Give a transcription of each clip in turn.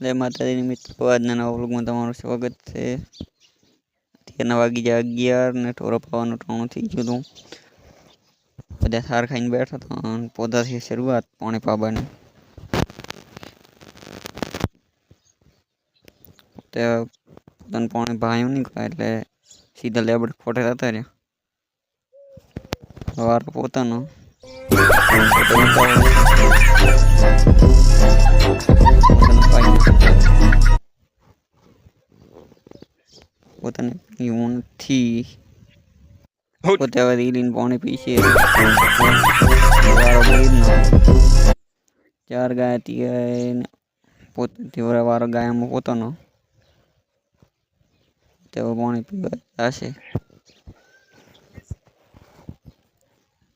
જય માતાજીની મિત્રો આજના નવા વ્લોગમાં તમારું સ્વાગત છે. અત્યારના વાગી જાય અગિયાર ને ઢોરો પાવાનું ટાણું થઈ ગયું હતું બધા સાર ખાઈને બેઠા હતા પોતાથી શરૂઆત પાણી પાવાની તે પોતાનું પાણી ભાયું કાંઈ એટલે સીધા લેબડ ખોટે જતા રહ્યા. વારો પોતાનું. પોતાને પીવું નથી પોતે હવે રીલીને પાણી પીશે ચાર ગાય હતી ગાય પોતાથી વરા વારો ગાયમાં પોતાનો. તેઓ પાણી પીવા જશે.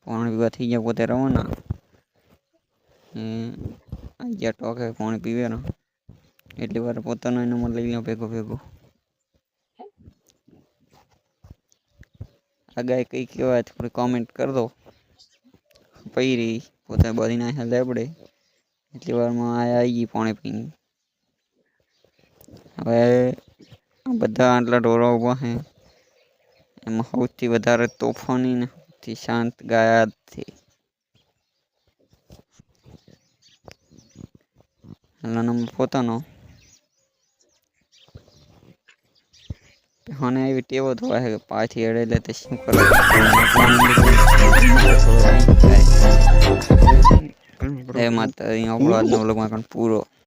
પાણી પીવા થઈ ગયા પોતે રવાના. આઈ ગયા ટોકે પાણી પીવે એટલી વાર પોતાનો એનો લઈ લો ભેગો ભેગો. આ ગાય કઈ કહેવાય થોડી કોમેન્ટ કરી દો. પૈરી પોતે બધી નાખે લેબડે. એટલી વારમાં આ આવી ગઈ પાણી પીને. હવે બધા આટલા ઢોરા ઊભા છે. એમાં સૌથી વધારે તોફાની ને સૌથી શાંત ગાયા છે. એનો નંબર પોતાનો. મને એવી ટેવો થવા કે પાછી અડે એટલે તે શું કરે? એ માતા આપણો આજનો વ્લોગમાં પણ પૂરો